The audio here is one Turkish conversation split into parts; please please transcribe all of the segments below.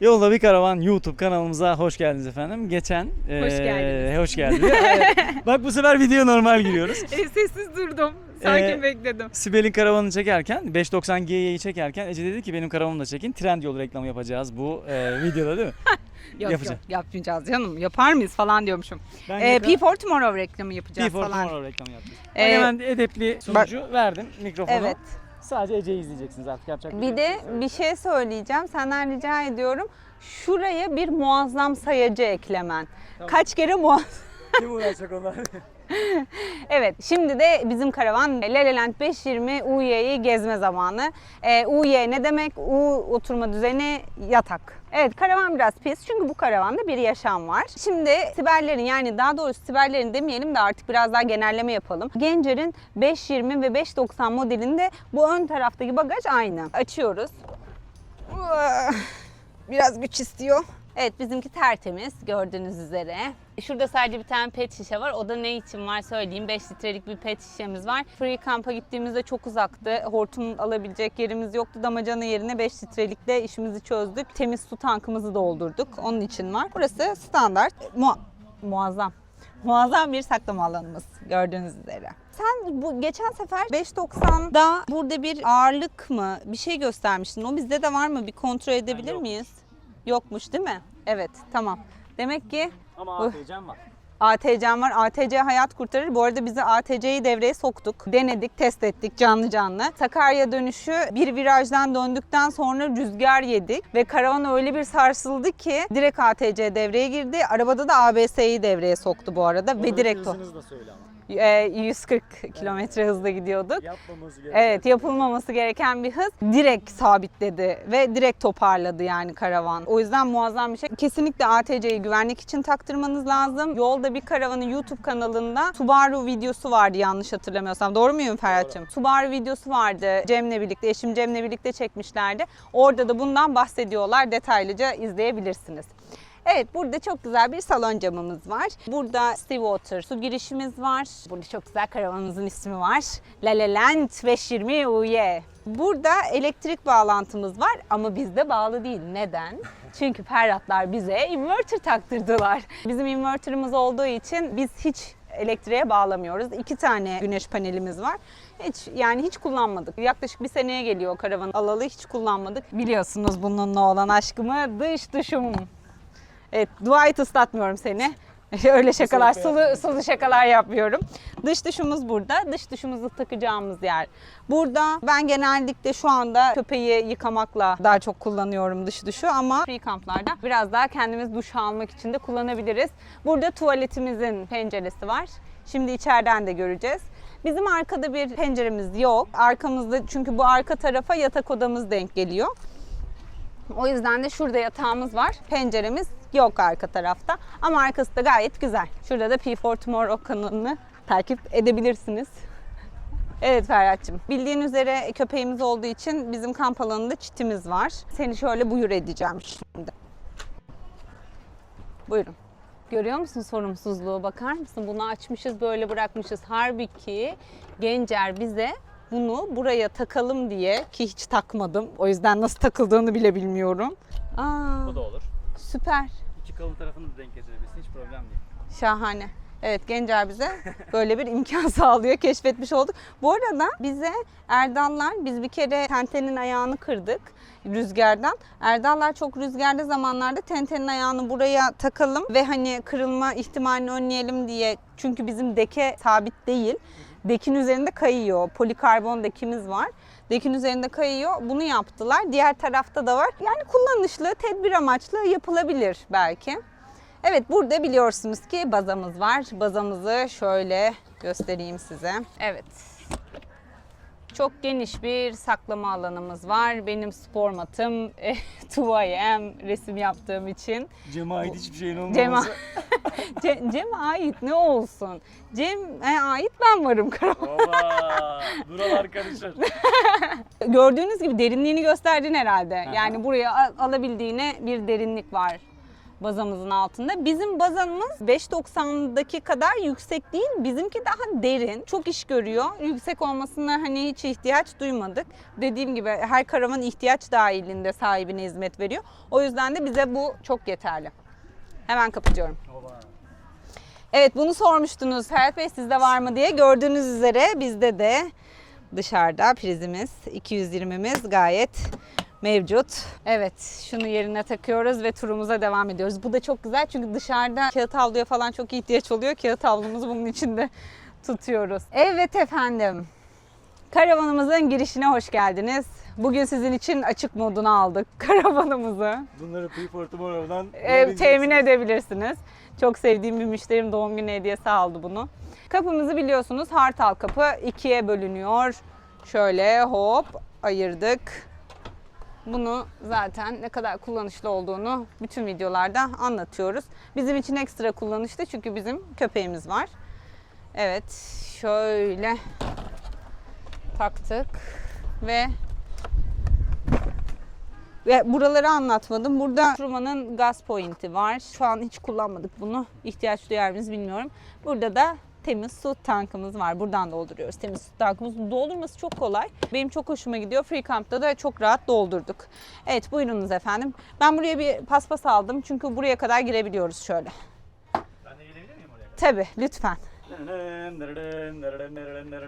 Yolda bir karavan YouTube kanalımıza hoş geldiniz efendim. Geçen Hoş eee, geldiniz. hoş geldiniz. Evet. Bak bu sefer video normal giriyoruz. E, sessiz durdum. Sakin Ee, bekledim. Sibel'in karavanını çekerken 590 G'yi çekerken Ece dedi ki benim karavanımı da çekin. Trendyol reklamı yapacağız bu eee, videoda değil mi? Yok yapacağım. yok yapmayacağız canım. Yapar mıyız falan diyormuşum. Ben Ee, P for Tomorrow reklamı yapacağız P4 falan. Tomorrow reklamı yapacağız. Ee, hemen edepli sonucu verdim mikrofonu. Evet. Sadece Ece'yi izleyeceksiniz artık yapacak bir şey Bir yok. de bir şey söyleyeceğim. Senden rica ediyorum. Şuraya bir muazzam sayacı eklemen. Kaç kere muazzam? Kim uğraşacak onlar? Evet, şimdi de bizim karavan Leleland 520 UY'yi gezme zamanı. Ee, UY ne demek? U oturma düzeni yatak. Evet, karavan biraz pis çünkü bu karavanda bir yaşam var. Şimdi Siberlerin yani daha doğrusu Siberlerin demeyelim de artık biraz daha genelleme yapalım. Gencer'in 520 ve 590 modelinde bu ön taraftaki bagaj aynı. Açıyoruz. Biraz güç istiyor. Evet bizimki tertemiz gördüğünüz üzere. Şurada sadece bir tane pet şişe var. O da ne için var söyleyeyim. 5 litrelik bir pet şişemiz var. Free kamp'a gittiğimizde çok uzaktı. Hortum alabilecek yerimiz yoktu. Damacana yerine 5 litrelikle işimizi çözdük. Temiz su tankımızı doldurduk. Onun için var. Burası standart. Mu- muazzam. Muazzam bir saklama alanımız gördüğünüz üzere. Sen bu geçen sefer 5.90'da burada bir ağırlık mı bir şey göstermiştin. O bizde de var mı? Bir kontrol edebilir yokmuş. miyiz? Yokmuş değil mi? Evet tamam. Demek ki Ama. ATC'm var. ATC'm var. ATC hayat kurtarır. Bu arada biz de ATC'yi devreye soktuk. Denedik, test ettik canlı canlı. Sakarya dönüşü bir virajdan döndükten sonra rüzgar yedik. Ve karavan öyle bir sarsıldı ki direkt ATC devreye girdi. Arabada da ABS'yi devreye soktu bu arada. ve direkt o. Da söyle ama. Ee, 140 kilometre hızla gidiyorduk. Yapmamız gereken. Evet yapılmaması gereken bir hız direkt sabitledi ve direkt toparladı yani karavan. O yüzden muazzam bir şey. Kesinlikle ATC'yi güvenlik için taktırmanız lazım. Yolda bir karavanın YouTube kanalında Subaru videosu vardı yanlış hatırlamıyorsam. Doğru muyum Ferhat'cığım? Subaru videosu vardı. Cem'le birlikte, eşim Cem'le birlikte çekmişlerdi. Orada da bundan bahsediyorlar. Detaylıca izleyebilirsiniz. Evet burada çok güzel bir salon camımız var. Burada Seawater su girişimiz var. Burada çok güzel karavanımızın ismi var. La La Land 520 UY. Burada elektrik bağlantımız var ama bizde bağlı değil. Neden? Çünkü Ferhatlar bize inverter taktırdılar. Bizim inverterımız olduğu için biz hiç elektriğe bağlamıyoruz. İki tane güneş panelimiz var. Hiç yani hiç kullanmadık. Yaklaşık bir seneye geliyor o karavanı alalı hiç kullanmadık. Biliyorsunuz bununla olan aşkımı dış dışım. Evet, dua et ıslatmıyorum seni. Öyle şakalar, sulu, sulu şakalar yapmıyorum. Dış dışımız burada. Dış dışımızı takacağımız yer. Burada ben genellikle şu anda köpeği yıkamakla daha çok kullanıyorum dış duşu ama free kamplarda biraz daha kendimiz duş almak için de kullanabiliriz. Burada tuvaletimizin penceresi var. Şimdi içeriden de göreceğiz. Bizim arkada bir penceremiz yok. Arkamızda çünkü bu arka tarafa yatak odamız denk geliyor. O yüzden de şurada yatağımız var. Penceremiz yok arka tarafta. Ama arkası da gayet güzel. Şurada da P4 Tomorrow kanalını takip edebilirsiniz. Evet Ferhat'cığım. Bildiğin üzere köpeğimiz olduğu için bizim kamp alanında çitimiz var. Seni şöyle buyur edeceğim şimdi. Buyurun. Görüyor musun sorumsuzluğu? Bakar mısın? Bunu açmışız böyle bırakmışız. Halbuki Gencer bize bunu buraya takalım diye ki hiç takmadım. O yüzden nasıl takıldığını bile bilmiyorum. Aa, Bu da olur. süper. İki kalın tarafını da denk getirebilirsin. Hiç problem değil. Şahane. Evet Gencer bize böyle bir imkan sağlıyor. Keşfetmiş olduk. Bu arada bize Erdallar biz bir kere tentenin ayağını kırdık rüzgardan. Erdallar çok rüzgarlı zamanlarda tentenin ayağını buraya takalım ve hani kırılma ihtimalini önleyelim diye. Çünkü bizim deke sabit değil. Dekin üzerinde kayıyor. Polikarbon dekimiz var. Dekin üzerinde kayıyor. Bunu yaptılar. Diğer tarafta da var. Yani kullanışlı, tedbir amaçlı yapılabilir belki. Evet burada biliyorsunuz ki bazamız var. Bazamızı şöyle göstereyim size. Evet. Çok geniş bir saklama alanımız var. Benim spor matım 2am resim yaptığım için. Cem'e ait hiçbir şeyin olmaması. Cem'e Ce- Cem'e ait ne olsun? Cem'e ait ben varım karavan. Buralar karışır. Gördüğünüz gibi derinliğini gösterdin herhalde. Yani buraya al- alabildiğine bir derinlik var. Bazamızın altında. Bizim bazamız 5.90'daki kadar yüksek değil. Bizimki daha derin. Çok iş görüyor. Yüksek olmasına hani hiç ihtiyaç duymadık. Dediğim gibi her karavan ihtiyaç dahilinde sahibine hizmet veriyor. O yüzden de bize bu çok yeterli. Hemen kapatıyorum. Evet bunu sormuştunuz Ferhat Bey sizde var mı diye. Gördüğünüz üzere bizde de dışarıda prizimiz 220'miz gayet mevcut. Evet şunu yerine takıyoruz ve turumuza devam ediyoruz. Bu da çok güzel çünkü dışarıda kağıt havluya falan çok ihtiyaç oluyor. Kağıt havlumuzu bunun içinde tutuyoruz. Evet efendim. Karavanımızın girişine hoş geldiniz. Bugün sizin için açık moduna aldık karavanımızı. Bunları for Tomorrow'dan Ev temin edebilirsiniz. Çok sevdiğim bir müşterim doğum günü hediyesi aldı bunu. Kapımızı biliyorsunuz hartal kapı ikiye bölünüyor. Şöyle hop ayırdık. Bunu zaten ne kadar kullanışlı olduğunu bütün videolarda anlatıyoruz. Bizim için ekstra kullanışlı çünkü bizim köpeğimiz var. Evet şöyle taktık ve ve buraları anlatmadım. Burada Truman'ın gaz pointi var. Şu an hiç kullanmadık bunu. İhtiyaç duyar mıyız bilmiyorum. Burada da temiz su tankımız var. Buradan dolduruyoruz. Temiz su tankımız doldurması çok kolay. Benim çok hoşuma gidiyor. Free Camp'ta da çok rahat doldurduk. Evet buyurunuz efendim. Ben buraya bir paspas aldım. Çünkü buraya kadar girebiliyoruz şöyle. Ben de gelebilir miyim oraya? Tabii lütfen.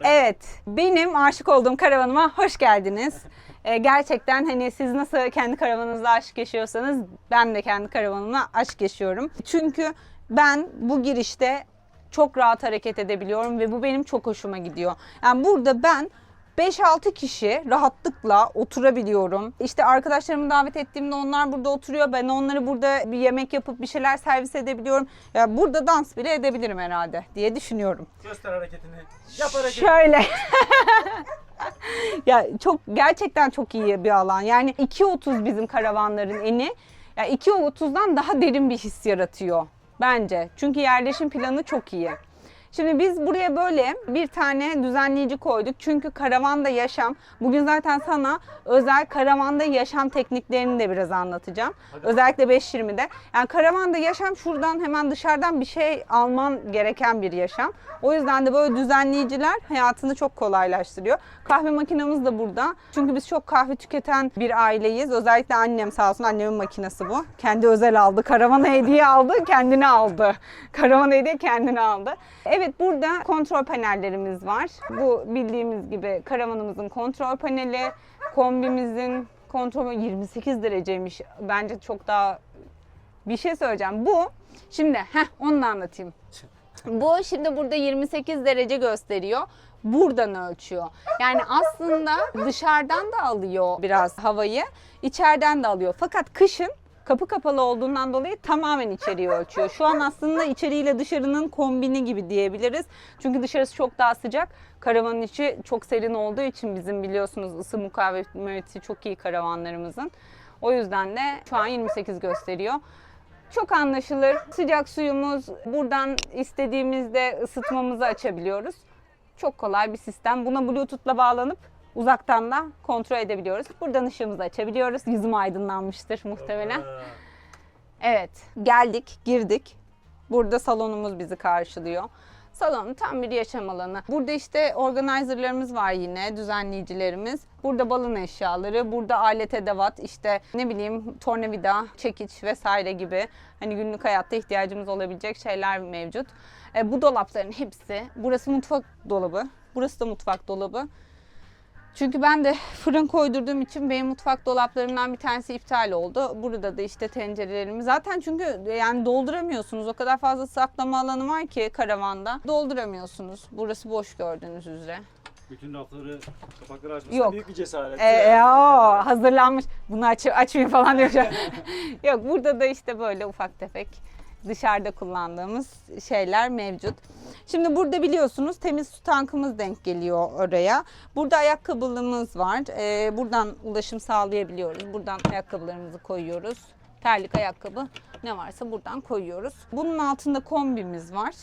Evet, benim aşık olduğum karavanıma hoş geldiniz. Ee, gerçekten hani siz nasıl kendi karavanınızda aşk yaşıyorsanız ben de kendi karavanımla aşk yaşıyorum. Çünkü ben bu girişte çok rahat hareket edebiliyorum ve bu benim çok hoşuma gidiyor. Yani burada ben 5-6 kişi rahatlıkla oturabiliyorum. İşte arkadaşlarımı davet ettiğimde onlar burada oturuyor. Ben onları burada bir yemek yapıp bir şeyler servis edebiliyorum. Ya burada dans bile edebilirim herhalde diye düşünüyorum. Göster hareketini. Yap hareketini. Şöyle. ya çok gerçekten çok iyi bir alan. Yani 2.30 bizim karavanların eni. Ya 2.30'dan daha derin bir his yaratıyor bence. Çünkü yerleşim planı çok iyi. Şimdi biz buraya böyle bir tane düzenleyici koyduk. Çünkü karavanda yaşam. Bugün zaten sana özel karavanda yaşam tekniklerini de biraz anlatacağım. Özellikle 5.20'de. Yani karavanda yaşam şuradan hemen dışarıdan bir şey alman gereken bir yaşam. O yüzden de böyle düzenleyiciler hayatını çok kolaylaştırıyor. Kahve makinamız da burada. Çünkü biz çok kahve tüketen bir aileyiz. Özellikle annem sağ olsun annemin makinesi bu. Kendi özel aldı. Karavana hediye aldı. Kendini aldı. Karavana hediye kendini aldı. Evet burada kontrol panellerimiz var. Bu bildiğimiz gibi karavanımızın kontrol paneli. Kombimizin kontrol 28 dereceymiş. Bence çok daha bir şey söyleyeceğim. Bu şimdi heh onu da anlatayım. Bu şimdi burada 28 derece gösteriyor. Buradan ölçüyor. Yani aslında dışarıdan da alıyor biraz havayı, içeriden de alıyor. Fakat kışın kapı kapalı olduğundan dolayı tamamen içeriği ölçüyor. Şu an aslında içeriğiyle dışarının kombini gibi diyebiliriz. Çünkü dışarısı çok daha sıcak. Karavanın içi çok serin olduğu için bizim biliyorsunuz ısı mukavemeti çok iyi karavanlarımızın. O yüzden de şu an 28 gösteriyor. Çok anlaşılır. Sıcak suyumuz buradan istediğimizde ısıtmamızı açabiliyoruz. Çok kolay bir sistem. Buna Bluetooth'la bağlanıp uzaktan da kontrol edebiliyoruz. Buradan ışığımızı açabiliyoruz. Yüzüm aydınlanmıştır muhtemelen. Evet, geldik, girdik. Burada salonumuz bizi karşılıyor. Salon tam bir yaşam alanı. Burada işte organizerlarımız var yine, düzenleyicilerimiz. Burada balon eşyaları, burada alet edevat, işte ne bileyim tornavida, çekiç vesaire gibi hani günlük hayatta ihtiyacımız olabilecek şeyler mevcut. E, bu dolapların hepsi, burası mutfak dolabı, burası da mutfak dolabı. Çünkü ben de fırın koydurduğum için benim mutfak dolaplarımdan bir tanesi iptal oldu. Burada da işte tencerelerimi zaten çünkü yani dolduramıyorsunuz. O kadar fazla saklama alanı var ki karavanda. Dolduramıyorsunuz. Burası boş gördüğünüz üzere. Bütün rafları, kapakları açması Yok. büyük bir cesaret. E, e, o, hazırlanmış. Bunu aç, açmayayım falan diyor. Yok burada da işte böyle ufak tefek dışarıda kullandığımız şeyler mevcut. Şimdi burada biliyorsunuz temiz su tankımız denk geliyor oraya. Burada ayakkabılığımız var. Ee, buradan ulaşım sağlayabiliyoruz. Buradan ayakkabılarımızı koyuyoruz. Terlik, ayakkabı ne varsa buradan koyuyoruz. Bunun altında kombimiz var.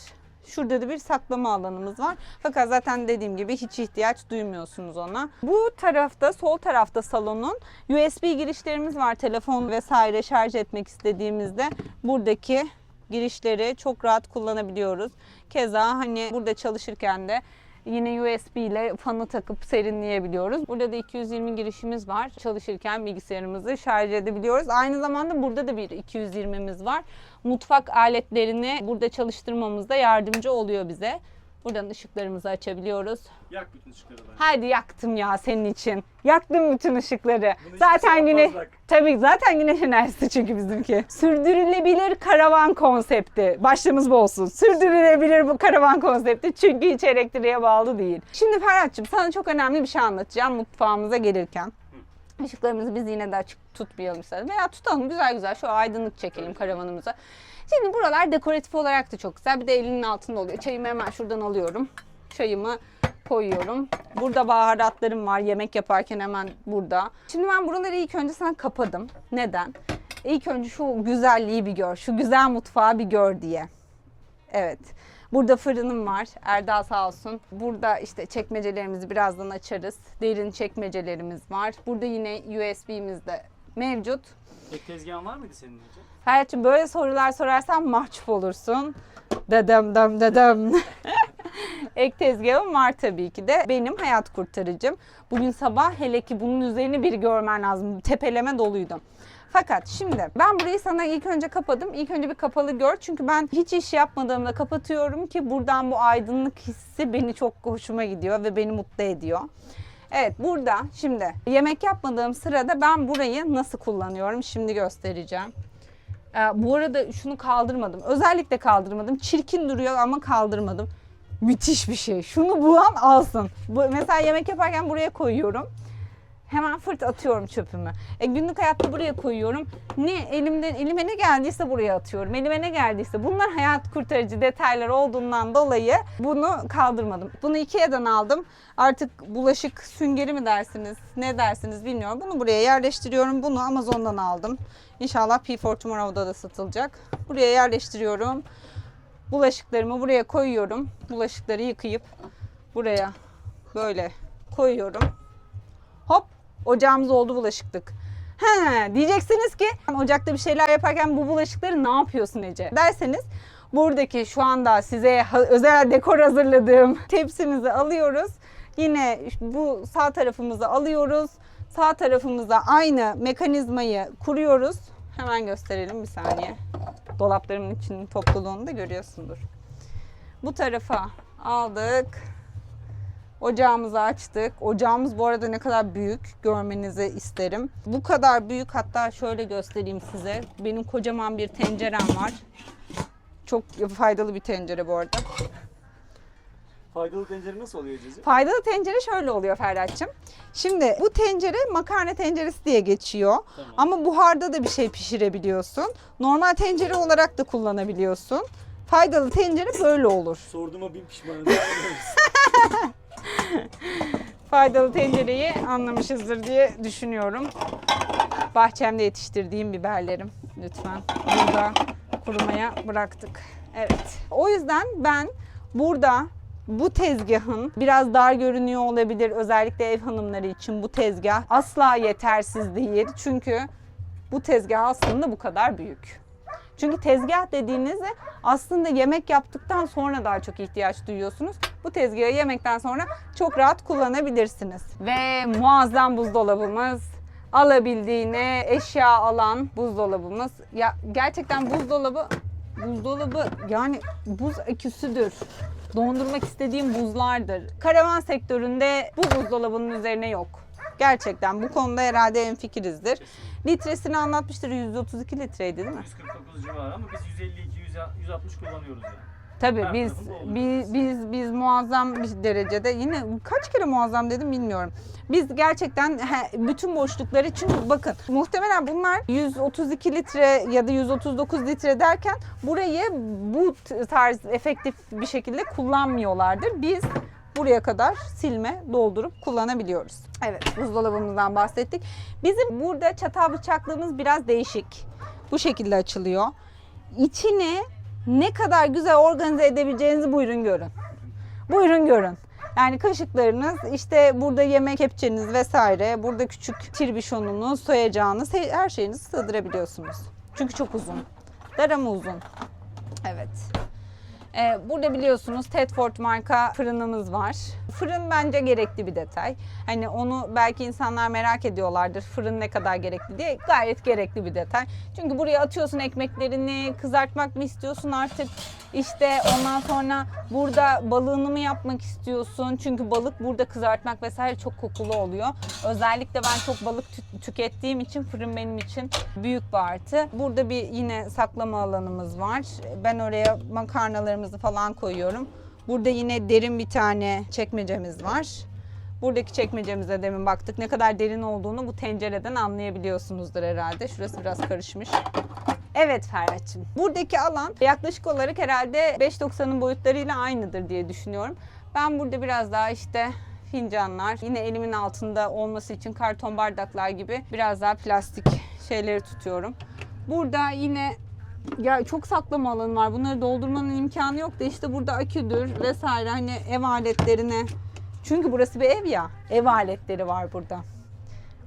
Şurada da bir saklama alanımız var. Fakat zaten dediğim gibi hiç ihtiyaç duymuyorsunuz ona. Bu tarafta, sol tarafta salonun USB girişlerimiz var. Telefon vesaire şarj etmek istediğimizde buradaki girişleri çok rahat kullanabiliyoruz. Keza hani burada çalışırken de Yine USB ile fanı takıp serinleyebiliyoruz. Burada da 220 girişimiz var. Çalışırken bilgisayarımızı şarj edebiliyoruz. Aynı zamanda burada da bir 220'miz var. Mutfak aletlerini burada çalıştırmamızda yardımcı oluyor bize. Buradan ışıklarımızı açabiliyoruz. Yak bütün ışıkları ben. Hadi yaktım ya senin için. Yaktım bütün ışıkları. Bunu zaten yapmaz bak. tabii zaten güneş enerjisi çünkü bizimki. Sürdürülebilir karavan konsepti. Başlığımız bu olsun. Sürdürülebilir bu karavan konsepti çünkü hiç elektriğe bağlı değil. Şimdi Ferhat'cığım sana çok önemli bir şey anlatacağım mutfağımıza gelirken. Işıklarımızı biz yine de açık tutmayalım istedim. Veya tutalım güzel güzel şu aydınlık çekelim karavanımıza. Şimdi buralar dekoratif olarak da çok güzel. Bir de elinin altında oluyor. Çayımı hemen şuradan alıyorum. Çayımı koyuyorum. Burada baharatlarım var. Yemek yaparken hemen burada. Şimdi ben buraları ilk önce sana kapadım. Neden? İlk önce şu güzelliği bir gör. Şu güzel mutfağı bir gör diye. Evet. Burada fırınım var. Erdal sağ olsun. Burada işte çekmecelerimizi birazdan açarız. Derin çekmecelerimiz var. Burada yine USB'miz de mevcut. Ek tezgahın var mıydı senin Ece? Ferhat'cığım böyle sorular sorarsan mahcup olursun. Dedem dem dedem. Ek tezgahım var tabii ki de. Benim hayat kurtarıcım. Bugün sabah hele ki bunun üzerine bir görmen lazım. Tepeleme doluydu. Fakat şimdi ben burayı sana ilk önce kapadım. İlk önce bir kapalı gör. Çünkü ben hiç iş yapmadığımda kapatıyorum ki buradan bu aydınlık hissi beni çok hoşuma gidiyor ve beni mutlu ediyor. Evet burada şimdi yemek yapmadığım sırada ben burayı nasıl kullanıyorum şimdi göstereceğim. Ee, bu arada şunu kaldırmadım. Özellikle kaldırmadım. Çirkin duruyor ama kaldırmadım. Müthiş bir şey. Şunu bulan alsın. Bu, mesela yemek yaparken buraya koyuyorum. Hemen fırt atıyorum çöpümü. E, günlük hayatta buraya koyuyorum. Ne elimden elime ne geldiyse buraya atıyorum. Elime ne geldiyse. Bunlar hayat kurtarıcı detaylar olduğundan dolayı bunu kaldırmadım. Bunu Ikea'dan aldım. Artık bulaşık süngeri mi dersiniz, ne dersiniz bilmiyorum. Bunu buraya yerleştiriyorum. Bunu Amazon'dan aldım. İnşallah P4 Tomorrow'da da satılacak. Buraya yerleştiriyorum. Bulaşıklarımı buraya koyuyorum. Bulaşıkları yıkayıp buraya böyle koyuyorum. Hop ocağımız oldu bulaşıklık. He, diyeceksiniz ki ocakta bir şeyler yaparken bu bulaşıkları ne yapıyorsun Ece? Derseniz buradaki şu anda size özel dekor hazırladığım tepsimizi alıyoruz. Yine bu sağ tarafımızı alıyoruz. Sağ tarafımıza aynı mekanizmayı kuruyoruz. Hemen gösterelim bir saniye. Dolaplarımın içinin topluluğunu da görüyorsundur. Bu tarafa aldık. Ocağımızı açtık. Ocağımız bu arada ne kadar büyük görmenizi isterim. Bu kadar büyük hatta şöyle göstereyim size. Benim kocaman bir tencerem var. Çok faydalı bir tencere bu arada. Faydalı tencere nasıl oluyor Ece? Faydalı tencere şöyle oluyor Ferhat'cığım. Şimdi bu tencere makarna tenceresi diye geçiyor. Tamam. Ama buharda da bir şey pişirebiliyorsun. Normal tencere olarak da kullanabiliyorsun. Faydalı tencere böyle olur. Sorduğuma bin pişmanım. faydalı tencereyi anlamışızdır diye düşünüyorum. Bahçemde yetiştirdiğim biberlerim lütfen burada kurumaya bıraktık. Evet. O yüzden ben burada bu tezgahın biraz dar görünüyor olabilir özellikle ev hanımları için bu tezgah asla yetersiz değil. Çünkü bu tezgah aslında bu kadar büyük. Çünkü tezgah dediğinizde aslında yemek yaptıktan sonra daha çok ihtiyaç duyuyorsunuz. Bu tezgahı yemekten sonra çok rahat kullanabilirsiniz. Ve muazzam buzdolabımız. Alabildiğine eşya alan buzdolabımız. Ya gerçekten buzdolabı buzdolabı yani buz aküsüdür. Dondurmak istediğim buzlardır. Karavan sektöründe bu buzdolabının üzerine yok. Gerçekten bu konuda herhalde en fikirizdir. Litresini anlatmıştır 132 litreydi değil mi? 149 civarı ama biz 152 160 kullanıyoruz yani. Tabii Her biz biz biz biz muazzam bir derecede yine kaç kere muazzam dedim bilmiyorum. Biz gerçekten he, bütün boşlukları çünkü bakın muhtemelen bunlar 132 litre ya da 139 litre derken burayı bu tarz efektif bir şekilde kullanmıyorlardır. Biz buraya kadar silme, doldurup kullanabiliyoruz. Evet, buzdolabımızdan bahsettik. Bizim burada çatal bıçaklığımız biraz değişik. Bu şekilde açılıyor. İçine ne kadar güzel organize edebileceğinizi buyurun görün. Buyurun görün. Yani kaşıklarınız, işte burada yemek kepçeniz vesaire, burada küçük tirbişonunuz, soyacağınız he- her şeyinizi sığdırabiliyorsunuz. Çünkü çok uzun. Dar ama uzun. Evet. Ee, burada biliyorsunuz Tedford marka fırınımız var. Fırın bence gerekli bir detay. Hani onu belki insanlar merak ediyorlardır. Fırın ne kadar gerekli diye. Gayet gerekli bir detay. Çünkü buraya atıyorsun ekmeklerini, kızartmak mı istiyorsun artık? İşte ondan sonra burada balığını mı yapmak istiyorsun? Çünkü balık burada kızartmak vesaire çok kokulu oluyor. Özellikle ben çok balık tü- tükettiğim için fırın benim için büyük bir artı. Burada bir yine saklama alanımız var. Ben oraya makarnalarımızı falan koyuyorum. Burada yine derin bir tane çekmecemiz var. Buradaki çekmecemize demin baktık. Ne kadar derin olduğunu bu tencereden anlayabiliyorsunuzdur herhalde. Şurası biraz karışmış. Evet Ferhat'cığım. Buradaki alan yaklaşık olarak herhalde 5.90'ın boyutlarıyla aynıdır diye düşünüyorum. Ben burada biraz daha işte fincanlar, yine elimin altında olması için karton bardaklar gibi biraz daha plastik şeyleri tutuyorum. Burada yine ya çok saklama alanı var. Bunları doldurmanın imkanı yok da işte burada aküdür vesaire hani ev aletlerine. Çünkü burası bir ev ya. Ev aletleri var burada.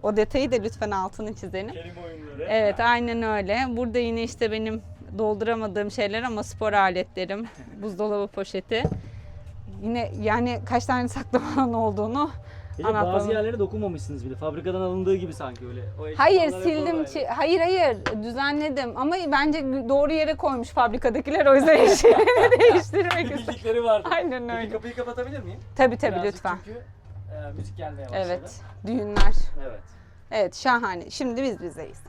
O detayı da lütfen altını çizelim. Kelime oyunları. Evet aynen öyle. Burada yine işte benim dolduramadığım şeyler ama spor aletlerim, buzdolabı poşeti. Yine yani kaç tane saklama alanı olduğunu De bazı yerlere dokunmamışsınız bile. Fabrikadan alındığı gibi sanki öyle. O Hayır hep sildim. oradaydı. çi- Hayır hayır düzenledim ama bence doğru yere koymuş fabrikadakiler o yüzden eşyalarını değiştirmek istedim. bildikleri vardı. Aynen Peki öyle. kapıyı kapatabilir miyim? Tabii tabii Birazcık lütfen. Çünkü e, müzik gelmeye başladı. Evet düğünler. Evet. Evet şahane. Şimdi biz bizeyiz.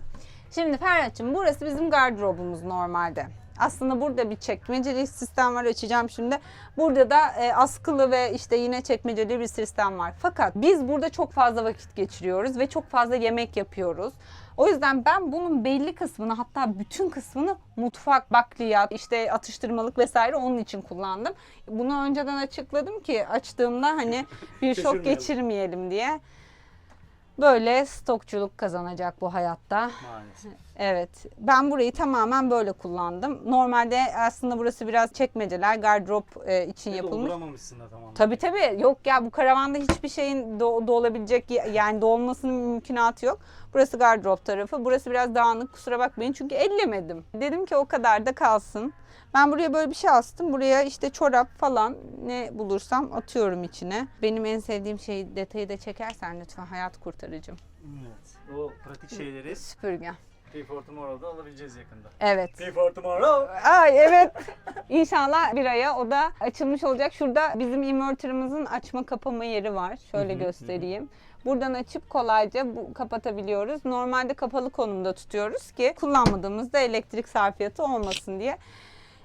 Şimdi Ferhat'cığım burası bizim gardırobumuz normalde. Aslında burada bir çekmeceli sistem var açacağım şimdi. Burada da e, askılı ve işte yine çekmeceli bir sistem var. Fakat biz burada çok fazla vakit geçiriyoruz ve çok fazla yemek yapıyoruz. O yüzden ben bunun belli kısmını hatta bütün kısmını mutfak, bakliyat, işte atıştırmalık vesaire onun için kullandım. Bunu önceden açıkladım ki açtığımda hani bir şok geçirmeyelim diye. Böyle stokçuluk kazanacak bu hayatta. Maalesef. Evet. Ben burayı tamamen böyle kullandım. Normalde aslında burası biraz çekmeceler, gardırop e, için yapılmış. Dolduramamışsın da tamam. Tabii tabii. Yok ya bu karavanda hiçbir şeyin do- dolabilecek yani dolmasının mümkünatı yok. Burası gardırop tarafı. Burası biraz dağınık kusura bakmayın çünkü ellemedim. Dedim ki o kadar da kalsın. Ben buraya böyle bir şey astım. Buraya işte çorap falan ne bulursam atıyorum içine. Benim en sevdiğim şey detayı da çekersen lütfen hayat kurtarıcım. Evet. O pratik şeyleri Süpürge. Pay for Tomorrow'da alabileceğiz yakında. Evet. Pay for Tomorrow. Ay evet. İnşallah bir aya o da açılmış olacak. Şurada bizim inverterımızın açma kapama yeri var. Şöyle göstereyim. Buradan açıp kolayca bu kapatabiliyoruz. Normalde kapalı konumda tutuyoruz ki kullanmadığımızda elektrik sarfiyatı olmasın diye.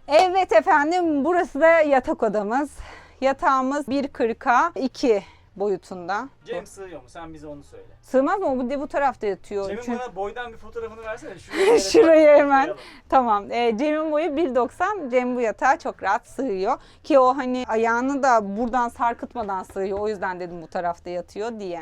Evet efendim burası da yatak odamız. Yatağımız 1.40'a 2 boyutunda. Cem sığıyor mu? Sen bize onu söyle. Sığmaz mı? Bu de bu tarafta yatıyor. Cem'in Çünkü- bana boydan bir fotoğrafını versene. Şuraya, Şuraya hemen. Koyalım. Tamam. E, Cem'in boyu 1.90. Cem bu yatağa çok rahat sığıyor. Ki o hani ayağını da buradan sarkıtmadan sığıyor. O yüzden dedim bu tarafta yatıyor diye.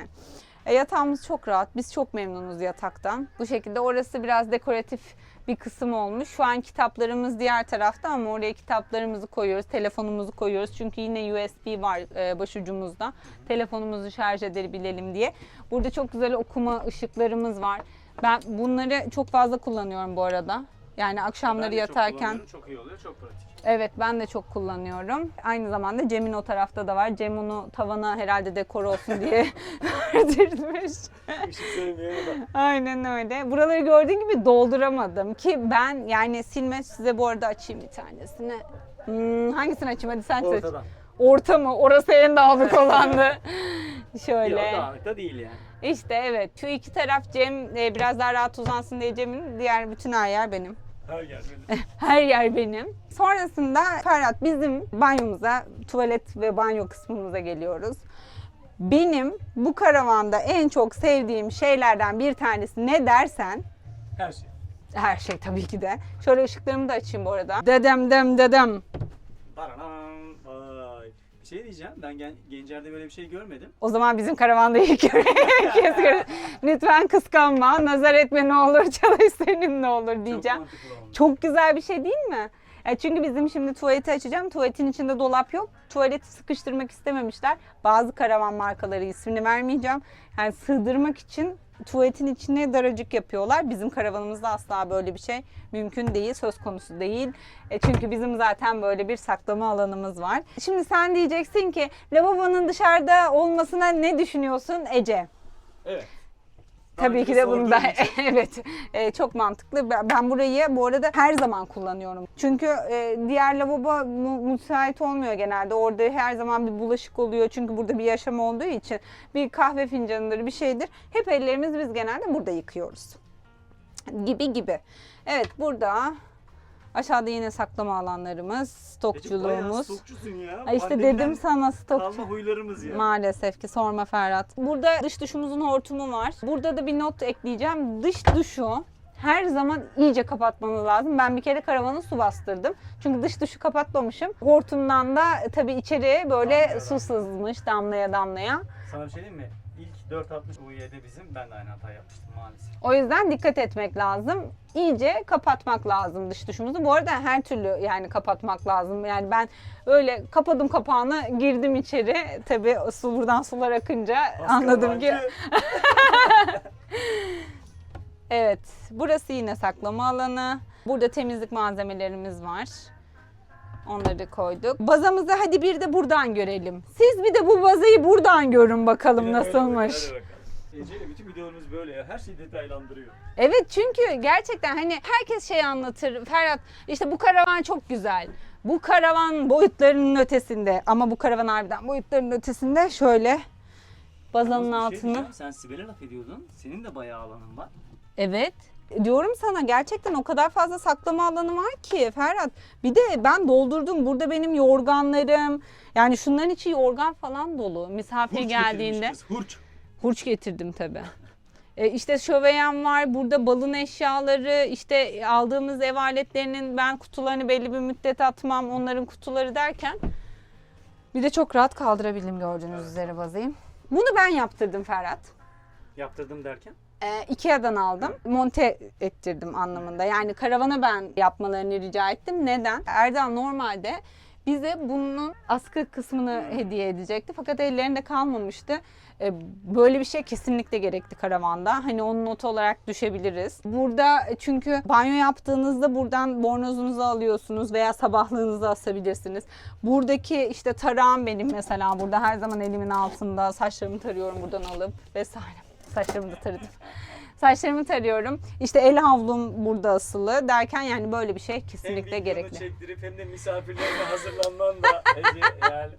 E, yatağımız çok rahat. Biz çok memnunuz yataktan. Bu şekilde orası biraz dekoratif bir kısım olmuş. Şu an kitaplarımız diğer tarafta ama oraya kitaplarımızı koyuyoruz. Telefonumuzu koyuyoruz. Çünkü yine USB var e, başucumuzda. Telefonumuzu şarj edebilelim diye. Burada çok güzel okuma ışıklarımız var. Ben bunları çok fazla kullanıyorum bu arada. Yani Ben akşamları çok yatarken kullanıyorum, Çok iyi oluyor. Çok pratik. evet ben de çok kullanıyorum. Aynı zamanda Cem'in o tarafta da var. Cem onu tavana herhalde dekor olsun diye sevmiyor da. Aynen öyle. Buraları gördüğün gibi dolduramadım ki ben yani silme size bu arada açayım bir tanesini. Hmm, hangisini açayım hadi sen seç. Ortadan. Orta mı? Orası en dağınık olandı. Şöyle. Yok dağınık da değil yani. İşte evet. Şu iki taraf Cem e, biraz daha rahat uzansın diye Cem'in. Diğer bütün her yer benim. Her yer benim. Her yer benim. Sonrasında Ferhat bizim banyomuza, tuvalet ve banyo kısmımıza geliyoruz. Benim bu karavanda en çok sevdiğim şeylerden bir tanesi ne dersen Her şey. her şey tabii ki de. Şöyle ışıklarımı da açayım bu arada. Dedem dem dedem. Baranam. Vay. Bir şey diyeceğim. Ben gen Gencer'de böyle bir şey görmedim. O zaman bizim karavanda ilk kez görüyoruz. Lütfen kıskanma. Nazar etme ne olur. Çalış senin ne olur diyeceğim. Çok mantıklı olmuş. Çok güzel bir şey değil mi? E, çünkü bizim şimdi tuvaleti açacağım. Tuvaletin içinde dolap yok. Tuvaleti sıkıştırmak istememişler. Bazı karavan markaları ismini vermeyeceğim. Yani sığdırmak için tuvaletin içine daracık yapıyorlar. Bizim karavanımızda asla böyle bir şey mümkün değil, söz konusu değil. E, çünkü bizim zaten böyle bir saklama alanımız var. Şimdi sen diyeceksin ki lavabonun dışarıda olmasına ne düşünüyorsun Ece? Evet. Tabii ki de bunu ben evet e, çok mantıklı. Ben, ben burayı bu arada her zaman kullanıyorum. Çünkü e, diğer lavabo mu- müsait olmuyor genelde. Orada her zaman bir bulaşık oluyor. Çünkü burada bir yaşam olduğu için bir kahve fincanıdır, bir şeydir. Hep ellerimiz biz genelde burada yıkıyoruz. Gibi gibi. Evet burada aşağıda yine saklama alanlarımız, stokçuluğumuz. stokçusun ya. Ay işte dedim sana stokçu. Kalma huylarımız ya. Maalesef ki sorma Ferhat. Burada dış duşumuzun hortumu var. Burada da bir not ekleyeceğim. Dış duşu her zaman iyice kapatmanız lazım. Ben bir kere karavanı su bastırdım. Çünkü dış duşu kapatmamışım. Hortumdan da tabii içeri böyle Damlaya su sızmış damlaya damlaya. Sana bir şey diyeyim mi? İlk 460 UY'de bizim ben de aynı hata yapmıştım maalesef. O yüzden dikkat etmek lazım. İyice kapatmak lazım dış duşumuzu. Bu arada her türlü yani kapatmak lazım. Yani ben öyle kapadım kapağını girdim içeri. Tabii su buradan sular akınca anladım ki Evet, burası yine saklama alanı. Burada temizlik malzemelerimiz var. Onları koyduk. Bazamızı hadi bir de buradan görelim. Siz bir de bu bazayı buradan görün bakalım nasılmış. Ece ile bütün videolarımız böyle ya. Her şeyi detaylandırıyor. Evet çünkü gerçekten hani herkes şey anlatır. Ferhat işte bu karavan çok güzel. Bu karavan boyutlarının ötesinde ama bu karavan harbiden boyutlarının ötesinde şöyle bazanın şey altını. Sen Sibel'e laf ediyordun. Senin de bayağı alanın var. Evet. Diyorum sana gerçekten o kadar fazla saklama alanı var ki Ferhat. Bir de ben doldurdum. Burada benim yorganlarım. Yani şunların içi yorgan falan dolu. Misafir Hurç geldiğinde. kız, Hurç. Hurç getirdim tabii. E işte şöveyen var, burada balın eşyaları, işte aldığımız ev aletlerinin ben kutularını belli bir müddet atmam, onların kutuları derken bir de çok rahat kaldırabildim gördüğünüz üzere bazayım. Bunu ben yaptırdım Ferhat. Yaptırdım derken. E, Ikea'dan aldım. Monte ettirdim anlamında. Yani karavana ben yapmalarını rica ettim. Neden? Erdal normalde bize bunun askı kısmını hediye edecekti. Fakat ellerinde kalmamıştı. E, Böyle bir şey kesinlikle gerekti karavanda. Hani onun notu olarak düşebiliriz. Burada çünkü banyo yaptığınızda buradan bornozunuzu alıyorsunuz veya sabahlığınızı asabilirsiniz. Buradaki işte tarağım benim mesela burada her zaman elimin altında. Saçlarımı tarıyorum buradan alıp vesaire. Saçlarımı da taradım. Saçlarımı tarıyorum. İşte el havlum burada asılı derken yani böyle bir şey kesinlikle hem gerekli. videonu çektirip hem de misafirlerine hazırlanman da Ece yani.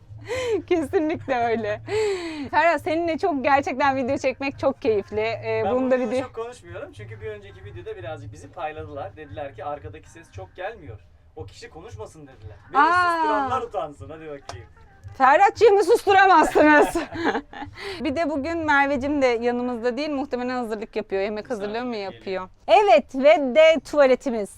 Kesinlikle öyle. Ferhat seninle çok gerçekten video çekmek çok keyifli. Ee, Ben bunu bu da video... çok konuşmuyorum çünkü bir önceki videoda birazcık bizi payladılar. Dediler ki arkadaki ses çok gelmiyor. O kişi konuşmasın dediler. Beni Aa. susturanlar utansın hadi bakayım. Ferhatçığımı susturamazsınız. bir de bugün Merveciğim de yanımızda değil. Muhtemelen hazırlık yapıyor. Yemek hazırlığı mı yapıyor? Evet ve de tuvaletimiz.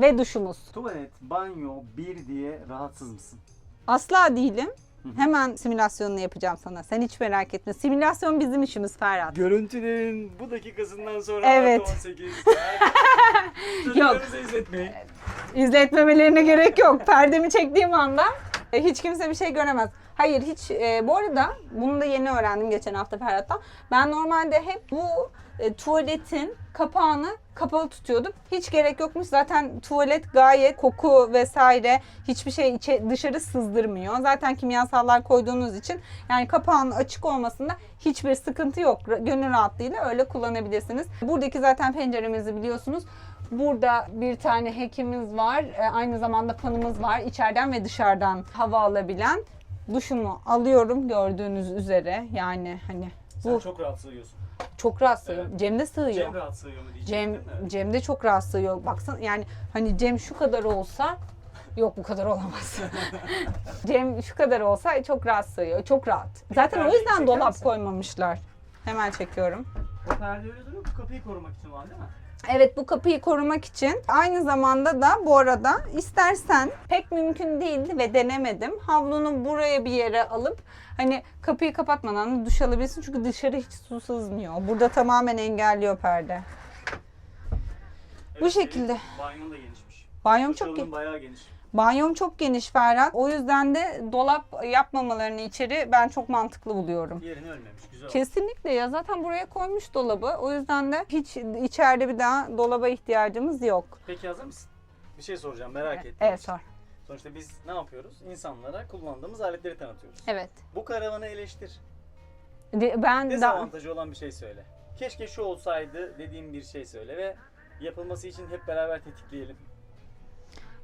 Ve duşumuz. Tuvalet, banyo, bir diye rahatsız mısın? Asla değilim. Hemen simülasyonunu yapacağım sana. Sen hiç merak etme. Simülasyon bizim işimiz Ferhat. Görüntülerin bu dakikasından sonra Evet. artı 18. Çocuklarınıza izletmeyin. İzletmemelerine gerek yok. Perdemi çektiğim anda e, hiç kimse bir şey göremez. Hayır hiç e, bu arada bunu da yeni öğrendim geçen hafta Ferhat'tan. Ben normalde hep bu e, tuvaletin kapağını kapalı tutuyordum. Hiç gerek yokmuş. Zaten tuvalet gayet koku vesaire hiçbir şey içe, dışarı sızdırmıyor. Zaten kimyasallar koyduğunuz için yani kapağının açık olmasında hiçbir sıkıntı yok. Gönül rahatlığıyla öyle kullanabilirsiniz. Buradaki zaten penceremizi biliyorsunuz. Burada bir tane hekimiz var. E, Aynı zamanda fanımız var. İçeriden ve dışarıdan hava alabilen. Duşumu alıyorum gördüğünüz üzere. Yani hani Sen bu çok rahat sığıyorsun. çok rahat sığıyor. Evet. Cem de sığıyor. Cem rahat sığıyor mu diyecektim Cem, de. Cem de çok rahat sığıyor. Baksana yani hani Cem şu kadar olsa yok bu kadar olamaz. Cem şu kadar olsa çok rahat sığıyor. Çok rahat. Zaten o perdeyi yüzden çeker dolap misin? koymamışlar. Hemen çekiyorum. O perde öyle duruyor kapıyı korumak için var değil mi? Evet bu kapıyı korumak için aynı zamanda da bu arada istersen pek mümkün değildi ve denemedim. Havlunu buraya bir yere alıp hani kapıyı kapatmadan da duş alabilirsin çünkü dışarı hiç su sızmıyor. Burada tamamen engelliyor perde. Bu Evet, senin şekilde. Banyon da genişmiş. Banyom çok bayağı geniş. Banyom çok geniş Ferhat. O yüzden de dolap yapmamalarını içeri ben çok mantıklı buluyorum. Yerini ölmemiş. Güzel. Kesinlikle ya zaten buraya koymuş dolabı. O yüzden de hiç içeride bir daha dolaba ihtiyacımız yok. Peki hazır mısın? Bir şey soracağım merak ettim. Evet sor. Sonuçta biz ne yapıyoruz? İnsanlara kullandığımız aletleri tanıtıyoruz. Evet. Bu karavanı eleştir. De- Ben da Dezavantajı olan bir şey söyle. Keşke şu olsaydı dediğim bir şey söyle ve yapılması için hep beraber tetikleyelim.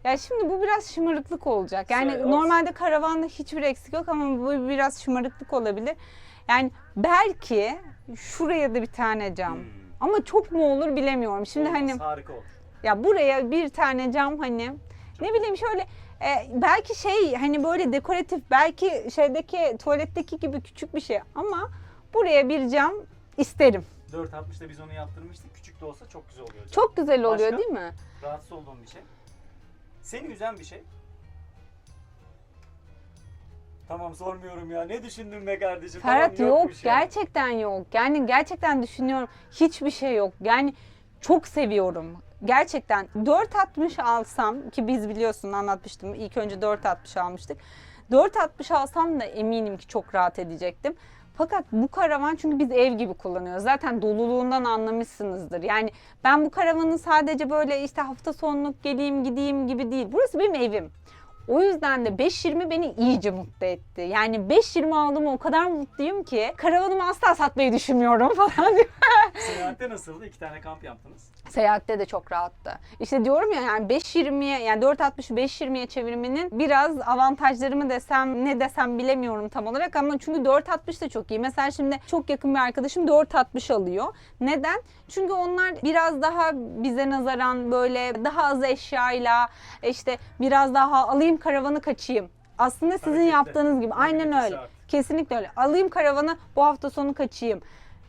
Ya şimdi bu biraz şımarıklık olacak. Yani olsun. normalde karavanda hiçbir eksik yok ama bu biraz şımarıklık olabilir. Yani belki şuraya da bir tane cam. Hmm. Ama çok mu olur bilemiyorum. Şimdi Olmaz, hani harika olur. ya buraya bir tane cam hani ne bileyim şöyle e, belki şey hani böyle dekoratif belki şeydeki tuvaletteki gibi küçük bir şey ama buraya bir cam isterim. 460'da biz onu yaptırmıştık. Küçük de olsa çok güzel oluyor. Çok güzel oluyor Başka? değil mi? Rahatsız olduğum bir şey. Seni üzen bir şey. Tamam sormuyorum ya. Ne düşündün be kardeşim? Ferhat tamam, yok şey. gerçekten yok. Yani gerçekten düşünüyorum. Hiçbir şey yok. Yani çok seviyorum. Gerçekten 460 alsam ki biz biliyorsun anlatmıştım. İlk önce 460 almıştık. 460 alsam da eminim ki çok rahat edecektim. Fakat bu karavan çünkü biz ev gibi kullanıyoruz. Zaten doluluğundan anlamışsınızdır. Yani ben bu karavanı sadece böyle işte hafta sonluk geleyim gideyim gibi değil. Burası benim evim. O yüzden de 5.20 beni iyice mutlu etti. Yani 5.20 aldığıma o kadar mutluyum ki karavanımı asla satmayı düşünmüyorum falan diyor. Seyahatte nasıldı? İki tane kamp yaptınız. Seyahatte de çok rahattı. İşte diyorum ya yani 5.20'ye yani 4.60'ı 5.20'ye çevirmenin biraz avantajları mı desem ne desem bilemiyorum tam olarak ama çünkü 4.60 da çok iyi. Mesela şimdi çok yakın bir arkadaşım 4.60 alıyor. Neden? Çünkü onlar biraz daha bize nazaran böyle daha az eşyayla işte biraz daha alayım karavanı kaçayım. Aslında sizin Hareketli. yaptığınız gibi aynen öyle. Kesinlikle öyle. Alayım karavanı bu hafta sonu kaçayım.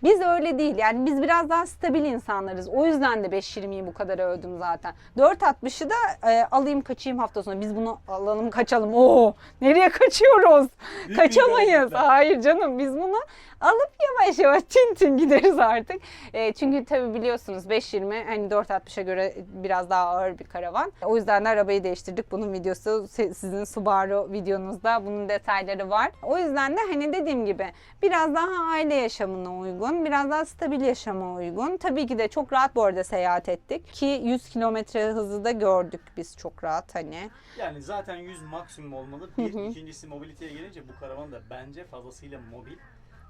Biz öyle değil. Yani biz biraz daha stabil insanlarız. O yüzden de 5.20'yi bu kadar övdüm zaten. 4.60'ı da e, alayım kaçayım hafta sonu. Biz bunu alalım kaçalım. Oo, nereye kaçıyoruz? Kaçamayız. Hayır canım biz bunu alıp yavaş yavaş tin tin gideriz artık. E, çünkü tabii biliyorsunuz 5.20 hani 4.60'a göre biraz daha ağır bir karavan. O yüzden de arabayı değiştirdik. Bunun videosu sizin Subaru videonuzda bunun detayları var. O yüzden de hani dediğim gibi biraz daha aile yaşamına uygun, biraz daha stabil yaşama uygun. Tabii ki de çok rahat bu arada seyahat ettik ki 100 kilometre hızı da gördük biz çok rahat hani. Yani zaten 100 maksimum olmalı. Bir, ikincisi mobiliteye gelince bu karavan da bence fazlasıyla mobil.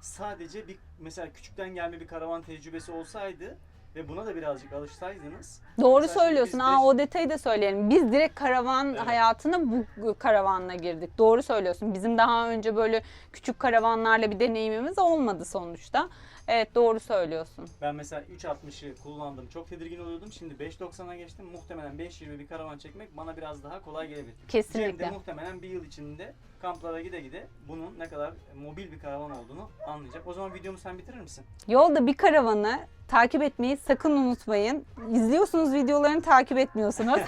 Sadece bir mesela küçükten gelme bir karavan tecrübesi olsaydı ve buna da birazcık alışsaydınız. Doğru Mesela söylüyorsun. Aa, beş- o detayı da söyleyelim. Biz direkt karavan Evet. hayatına bu karavanla girdik. Doğru söylüyorsun. Bizim daha önce böyle küçük karavanlarla bir deneyimimiz olmadı sonuçta. Evet doğru söylüyorsun. Ben mesela 3.60'ı kullandım. Çok tedirgin oluyordum. Şimdi 5.90'a geçtim. Muhtemelen 5.20 bir karavan çekmek bana biraz daha kolay gelebilir. Kesinlikle. Cem de muhtemelen bir yıl içinde kamplara gide gide bunun ne kadar mobil bir karavan olduğunu anlayacak. O zaman videomu sen bitirir misin? Yolda bir karavanı takip etmeyi sakın unutmayın. İzliyorsunuz videolarını takip etmiyorsunuz.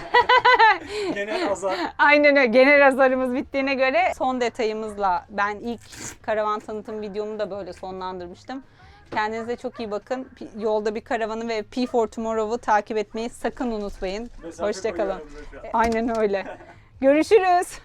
Genel azar. Aynen öyle. Genel hazırımız bittiğine göre son detayımızla ben ilk karavan tanıtım videomu da böyle sonlandırmıştım. Kendinize çok iyi bakın. P- Yolda bir karavanı ve P for Tomorrow'u takip etmeyi sakın unutmayın. Mesafe Hoşçakalın. koyuyorum. Aynen öyle. Görüşürüz.